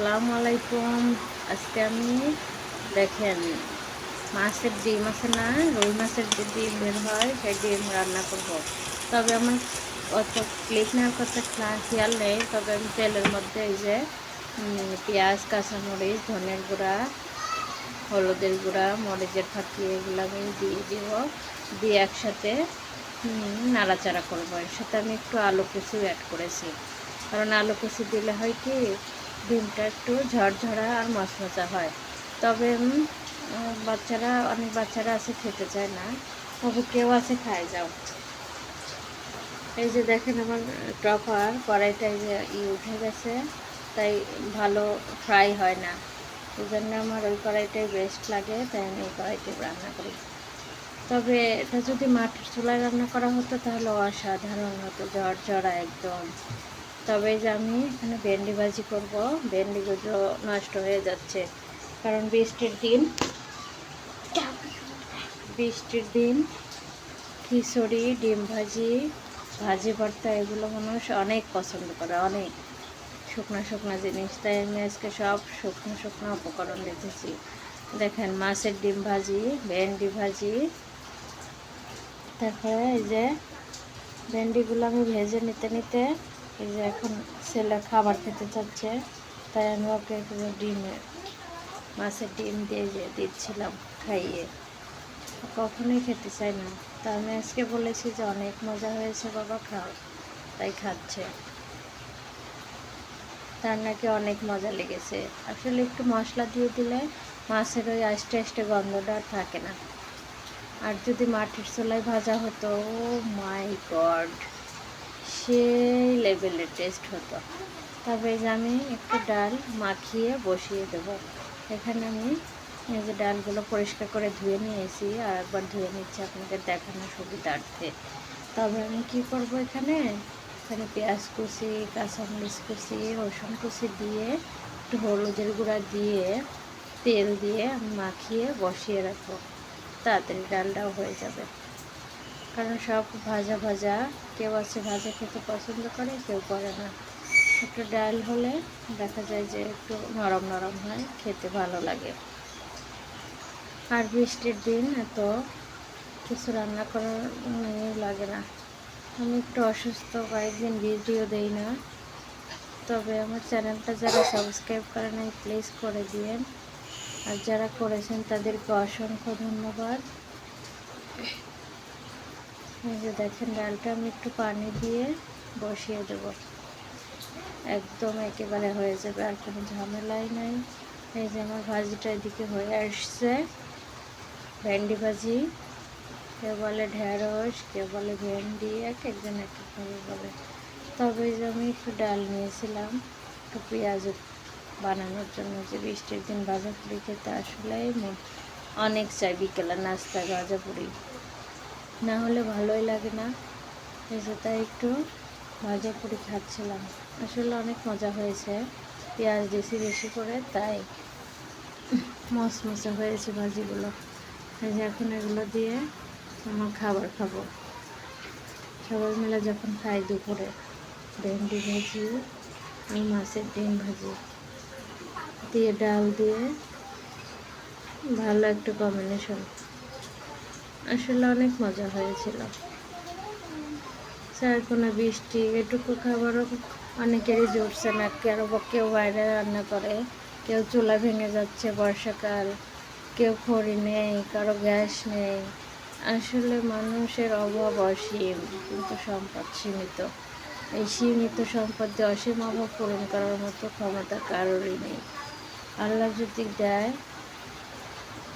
আসসালামু আলাইকুম আজকে আমি দেখেন মাছের ডিম আছে না রুই মাছের যে ডিম বের হয়, সেই ডিম রান্না করব। তবে আমার অত ক্লিপ নেওয়ার কথা খা- খেয়াল নেই। তবে আমি তেলের মধ্যে এই যে পেঁয়াজ, কাঁচামরিচ, ধনের গুঁড়া, হলুদের গুঁড়া, মরিচের ফাঁকি, এগুলো আমি দিয়ে দিব। দিয়ে একসাথে নাড়াচাড়া করব। এর সাথে আমি একটু আলু কুচি অ্যাড করেছি। কারণ আলু কুচি দিলে হয় কি ডিমটা একটু ঝরঝরা আর মচমচা হয়। তবে বাচ্চারা অনেক বাচ্চারা আছে খেতে চায় না। তবে কেউ আছে, খায় যাও। এই যে দেখেন আমার টপার, কড়াইটা যে ই উঠে গেছে, তাই ভালো ফ্রাই হয় না। এই জন্য আমার ওই কড়াইটাই বেস্ট লাগে, তাই আমি এই কড়াইতে রান্না করি। তবে এটা যদি মাটির চুলায় রান্না করা হতো, তাহলে অসাধারণ হতো, ঝরঝরা একদম। তবে যে আমি এখানে ভেন্ডি ভাজি করব ভেন্ডিগুলো নষ্ট হয়ে যাচ্ছে। কারণ বৃষ্টির দিন বৃষ্টির দিন খিচুড়ি, ডিম ভাজি ভাজি ভর্তা, এগুলো মানুষ অনেক পছন্দ করে, অনেক শুকনো শুকনো জিনিস। তাই আমি আজকে সব শুকনো শুকনো উপকরণ রেখেছি দেখেন, মাছের ডিম ভাজি, ভেন্ডি ভাজি, তারপরে এই যে ভেন্ডিগুলো আমি ভেজে নিতে নিতে এই যে এখন ছেলে খাবার খেতে চাচ্ছে, তাই আমি ওকে ডিমে, মাছের ডিম দিয়ে যে দিচ্ছিলাম খাইয়ে। কখনোই খেতে চাই না। তা আমি আজকে বলেছি যে অনেক মজা হয়েছে বাবা, খাও। তাই খাচ্ছে। তার নাকি অনেক মজা লেগেছে। আসলে একটু মশলা দিয়ে দিলে মাছের ওই আস্তে আস্তে গন্ধটা আর থাকে না। আর যদি মাটির চুলায় ভাজা হতো, ও মাই গড! সেই লেভেলের টেস্ট হতো। তবে যে আমি একটু ডাল মাখিয়ে বসিয়ে দেব। এখানে আমি এই যে ডালগুলো পরিষ্কার করে ধুয়ে নিয়েছি আর একবার ধুয়ে নিচ্ছি আপনাদের দেখানোর সুবিধার্থে। তবে আমি কি করব এখানে? এখানে পেঁয়াজ কুচি, কাঁচামরিচ কুচি, রসুন কুচি দিয়ে, একটু হলুদের গুঁড়া দিয়ে, তেল দিয়ে মাখিয়ে বসিয়ে রাখব। তাড়াতাড়ি ডালটাও হয়ে যাবে। কারণ সব ভাজা ভাজা। কেউ আছে ভাজা খেতে পছন্দ করে, কেউ করে না। একটু ডাল হলে দেখা যায় যে একটু নরম নরম হয়, খেতে ভালো লাগে। আর বৃষ্টির দিন এত কিছু রান্না করার ইয়ে লাগে না। আমি একটু অসুস্থ, কয়েকদিন ভিডিও দেই না। তবে আমার চ্যানেলটা যারা সাবস্ক্রাইব করে নাই প্লিজ করে দিয়েন। আর যারা করেছেন, তাদেরকে অসংখ্য ধন্যবাদ। যে দেখেন, ডালটা আমি একটু পানি দিয়ে বসিয়ে দেব। একদম একেবারে হয়ে যাবে, আর কোনো ঝামেলাই নাই। এই যে আমার ভাজিটা এদিকে হয়ে আসছে। ভেন্ডি ভাজি, কেউ বলে ঢেঁড়স, কেউ বলে ভেন্ডি, এক একজন এক একভাবে বলে। তবে যে আমি একটু ডাল নিয়েছিলাম, একটু পেঁয়াজ বানানোর জন্য। যে বৃষ্টির দিন ভাজা পুরি খেতে আসলে অনেক চাই বিকেলে নাস্তা ভাজা পুরি। না হলে ভালোই লাগে না। যে তাই একটু ভাজা পুরি খাচ্ছিলাম। আসলে অনেক মজা হয়েছে। পেঁয়াজ দিয়েছি বেশি করে, তাই মশমশা হয়েছে ভাজিগুলো। এই যে এখন এগুলো দিয়ে আমার খাবার খাব। সবাই মিলে যখন খাই দুপুরে ভেন্ডি ভাজি আর মাছের ডিম ভাজি। দিয়ে ডাল দিয়ে ভালো একটা কম্বিনেশন আসলে অনেক মজা হয়েছিল। কোনো বৃষ্টি, এটুকু খাবারও অনেকেরই জুটছে না। কেউ কেউ বাইরে রান্না করে, কেউ চুলা ভেঙে যাচ্ছে বর্ষাকাল, কেউ খড়ি নেই, কারও গ্যাস নেই। আসলে মানুষের অভাব অসীম, কিন্তু সম্পদ সীমিত। এই সীমিত সম্পদ দিয়ে অসীম অভাব পূরণ করার মতো ক্ষমতা কারোরই নেই। আল্লাহ যদি দেয়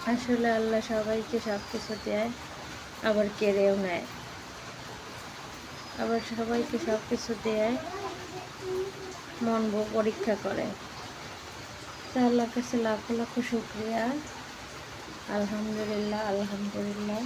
আসলে আল্লাহ সবাইকে সব কিছু দেয়, আবার কেড়েও নেয়। আবার সবাইকে সব কিছু দেয়, মন পরীক্ষা করে। তা আল্লাহর কাছে লাখ লাখ শুক্রিয়া। আলহামদুলিল্লাহ আলহামদুলিল্লাহ।